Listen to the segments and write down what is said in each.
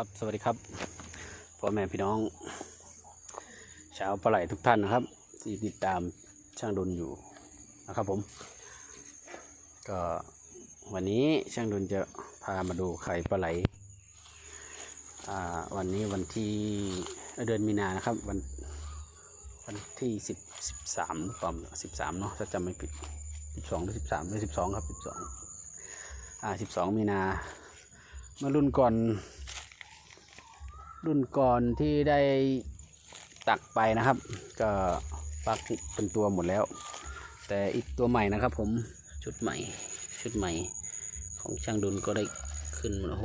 ครับสวัสดีครับพ่อแม่พี่น้อง ชาวปลาไหลทุกท่านนะครับ ที่ติดตามช่างดนอยู่นะครับผม ก็วันนี้ช่างดนจะพามาดูไข่ปลาไหลวันนี้วันที่เดือนมีนานะครับ วันวันที่สิบสิบสามหรือเปล่าสิบสามเนาะถ้าจำไม่ผิดสิบสองหรือสิบสามหรือสิบสองครับสิบสองอ่าสิบสองมีนาเมื่อรุ่นก่อน รุ่นก่อนที่ได้ตักไปนะครับ ก็ปักเป็นตัวหมดแล้ว แต่อีกตัวใหม่นะครับ ผมชุดใหม่ ชุดใหม่ ของช่างดุลก็ได้ขึ้นมาโอ้โห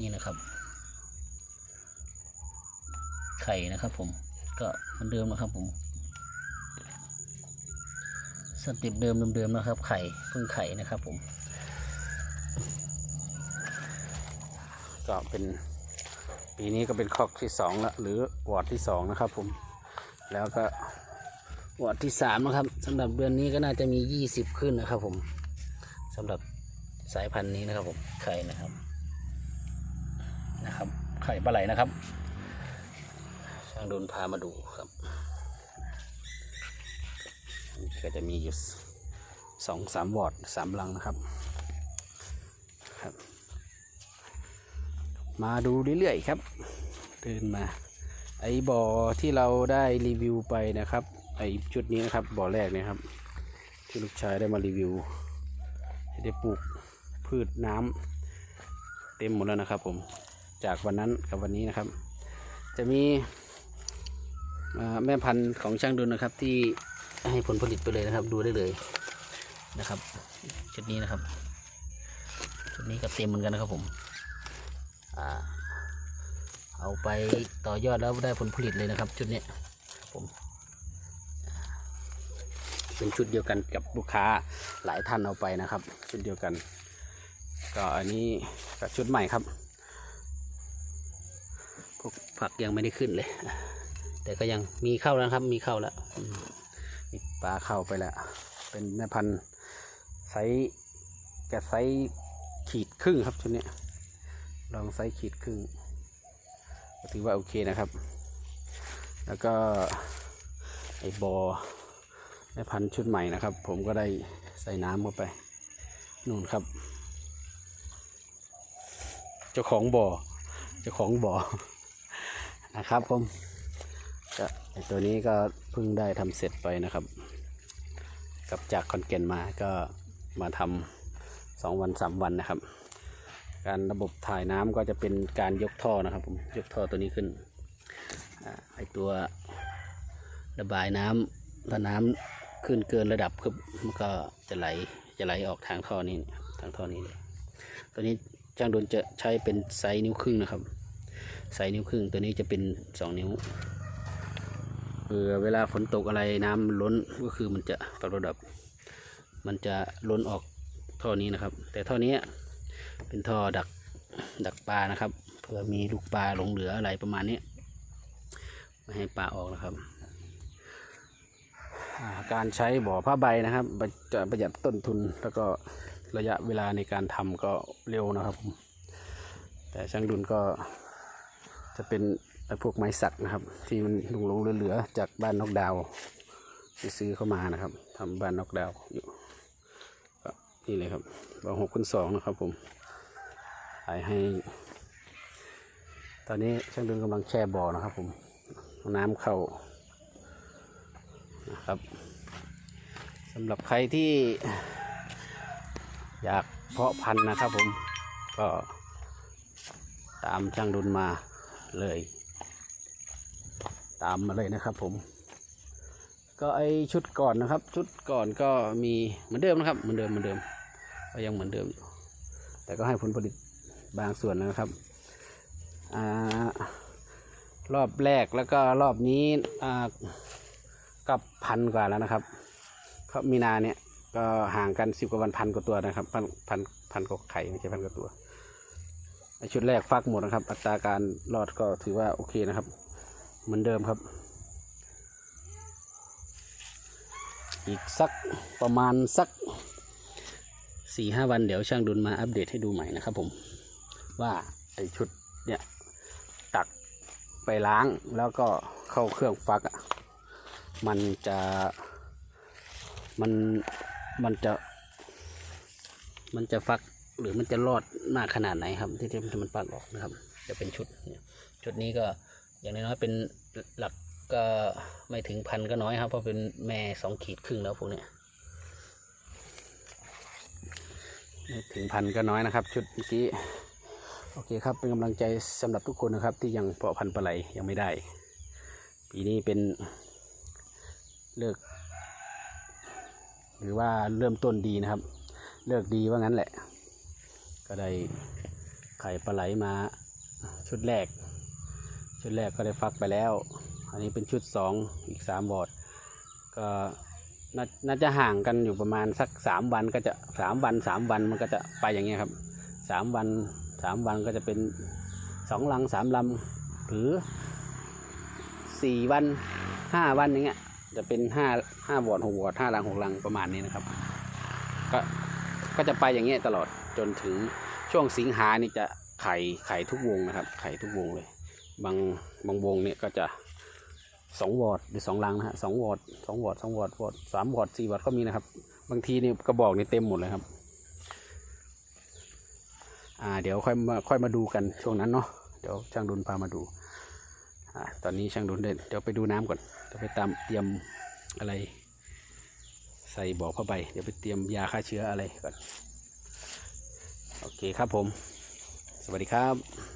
นี่นะครับ ไข่นะครับผมก็เหมือนเดิมนะครับผมสเต็ปเดิมเดิมๆนะครับ ไข่เพิ่งไข่นะครับผม ก็เป็นปีนี้ก็เป็นคอกที่สองละหรือวอร์ดที่สองนะครับ ผมแล้วก็วอร์ดที่สามนะครับสำหรับเดือนนี้ก็น่าจะมียี่สิบขึ้นนะครับ ผมสำหรับสายพันธุ์นี้นะครับ ผมไข่นะครับนะครับ ไข่ปลาไหลนะครับช่างโดนพามาดูครับก็จะมีอยู่สองสามวอร์ดสามลังนะครับ มาดูเรื่อยๆครับ เดินมา ไอ้บ่อที่เราได้รีวิวไปนะครับ ไอ้ชุดนี้นะครับบ่อแรกเนะครับ ที่ลูกชายได้มารีวิวได้ปลูกพืชน้ำเต็มหมดแล้วนะครับ ผมจากวันนั้นกับวันนี้นะครับ จะมีแม่พันธุ์ของช่างดุลนะครับ ที่ให้ผลผลิตไปเลยนะครับ ดูได้เลยนะครับ ชุดนี้นะครับ ชุดนี้ก็เต็มเหมือนกันนะครับผม เอาไปต่อยอดแล้วได้ผลผลิตเลยนะครับ ชุดนี้ผมเป็นชุดเดียวกันกับลูกค้าหลายท่านเอาไปนะครับ ชุดเดียวกัน ก็อันนี้ก็ชุดใหม่ครับพวกผักยังไม่ได้ขึ้นเลย แต่ก็ยังมีเข้าแล้วครับ มีเข้าแล้วมีปลาเข้าไปแล้ว เป็นแม่พันธุ์ไซส์แกะไซส์ขีดครึ่งครับชุดนี้ ลองไซส์ขีดครึ่งก็ถือว่าโอเคนะครับ แล้วก็ไอ้บอไอ้พันชุดใหม่นะครับ ผมก็ได้ใส่น้ำเข้าไปนู่นครับ เจ้าของบ่อเจ้าของบ่อนะครับผมก็ไอ้ตัวนี้ก็เพิ่งได้ทำเสร็จไปนะครับ กลับจากคอนเกนมาก็มาทำสองวันสามวันนะครับ การระบบถ่ายน้ำก็จะเป็นการยกท่อนะครับผมยกท่อตัวนี้ขึ้นอไอตัวระบายน้ำถ้าน้ำขึ้นเกินระดับครับมันก็จะไหลจะไหลออกทางท่อนี้ทางท่อนี้เลยตัวนี้จ้างโดนจะใช้เป็นไซส์นิ้วครึ่งนะครับไซส์นิ้วครึ่งตัวนี้จะเป็นสองนิ้วเผื่อเวลาฝนตกอะไรน้ำล้นก็คือมันจะปรับระดับ มันจะล้นออกท่อนี้นะครับ แต่ท่อนี้ เป็นท่อดักดักปลานะครับเผื่อมีลูกปลาหลงเหลืออะไรประมาณนี้ไม่ให้ปลาออกนะครับาการใช้บ่อผ้าใบนะครับจะประหยัดต้นทุนแล้วก็ระยะเวลาในการทำก็เร็วนะครับผมแต่ช่างดุลก็จะเป็นไอ้พวกไม้สักนะครับ ที่มันลงลงเหลือจากบ้านนกดาวที่ซื้อเข้ามานะครับทำบ้านนกดาวอยู่นี่เลยครับบ่อหกคูณสองนะครับผมายให้ ตอนนี้ช่างดุลกำลังแช่บ่อนะครับ ผมน้ำเข้านะครับสำหรับใครที่อยากเพาะพันธุ์นะครับ ผมก็ตามช่างดุลมาเลย ตามมาเลยนะครับ ผม ก็ไอชุดก่อนนะครับ ชุดก่อนก็มีเหมือนเดิมนะครับ เหมือนเดิมเหมือนเดิม ก็ยังเหมือนเดิมอยู่แต่ก็ให้ผลผลิต บางส่วนนะครับอารอบแรกแล้วก็รอบนี้อ่ากับพันกว่าแล้วนะครับเขามีนาเนี่ยก็ห่างกันสิบกว่าวันพันกว่าตัวนะครับพันพันพันกว่าไข่ไม่ใช่พันกว่าตัวชุดแรกฟักหมดนะครับ อัตราการรอดก็ถือว่าโอเคนะครับ เหมือนเดิมครับ อีกสักประมาณสักสี่ห้าวันเดี๋ยวช่างดุลมาอัปเดตให้ดูใหม่นะครับผม ว่าไอชุดเนี่ยตักไปล้างแล้วก็เข้าเครื่องฟักอะมันจะมันมันจะ มันจะฟักหรือมันจะรอดมากขนาดไหนครับ ที่ที่มันฟักออกนะครับ จะเป็นชุดชุดนี้ก็อย่างน้อยๆเป็นหลักก็ไม่ถึงพันก็น้อยครับ เพราะเป็นแม่สองขีดครึ่งแล้วพวกเนี้ยไม่ถึงพันก็น้อยนะครับ ชุดเมื่อกี้ โอเคครับเป็นกำลังใจสำหรับทุกคนนะครับ ที่ยังเพาะพันธุ์ปลาไหลยังไม่ได้ ปีนี้เป็นเลิก หรือว่าเริ่มต้นดีนะครับ เลือกดีว่างั้นแหละ ก็ได้ไข่ปลาไหลมาชุดแรก ชุดแรกก็ได้ฟักไปแล้ว อันนี้เป็นชุดสองอีกสามบอดก็นาน่าจะห่างกันอยู่ประมาณสักสามวันก็จะสามวันสามวันมันก็จะไปอย่างเงี้ยครับสามวัน สามวันก็จะเป็นสองลังสามลำหรือสี่วันห้าวันอย่างเงี้ย จะเป็นห้าห้าบอดหกบอดห้าลังหกลังประมาณนี้นะครับ ก็ก็จะไปอย่างเงี้ยตลอดจนถึงช่วงสิงหานี่จะไข่ไข่ทุกวงนะครับ ไข่ทุกวงเลย บางบางวงเนี่ยก็จะสองวอดหรือสองลังนะฮะสองวอดสองวอดสองวอดวอดสามวอดสี่วอดก็มีนะครับ บางทีเนี่ยกระบอกนี่เต็มหมดเลยครับ อ่าเดี๋ยวค่อยมาค่อยมาดูกันช่วงนั้นเนาะเดี๋ยวช่างดุลพามาดูอ่าตอนนี้ช่างดุลเดินเดี๋ยวไปดูน้ำก่อนเดี๋ยวไปตามเตรียมอะไร ใส่บ่อผ้าใบเดี๋ยวไปเตรียมยาฆ่าเชื้ออะไรก่อนโอเคครับผม สวัสดีครับ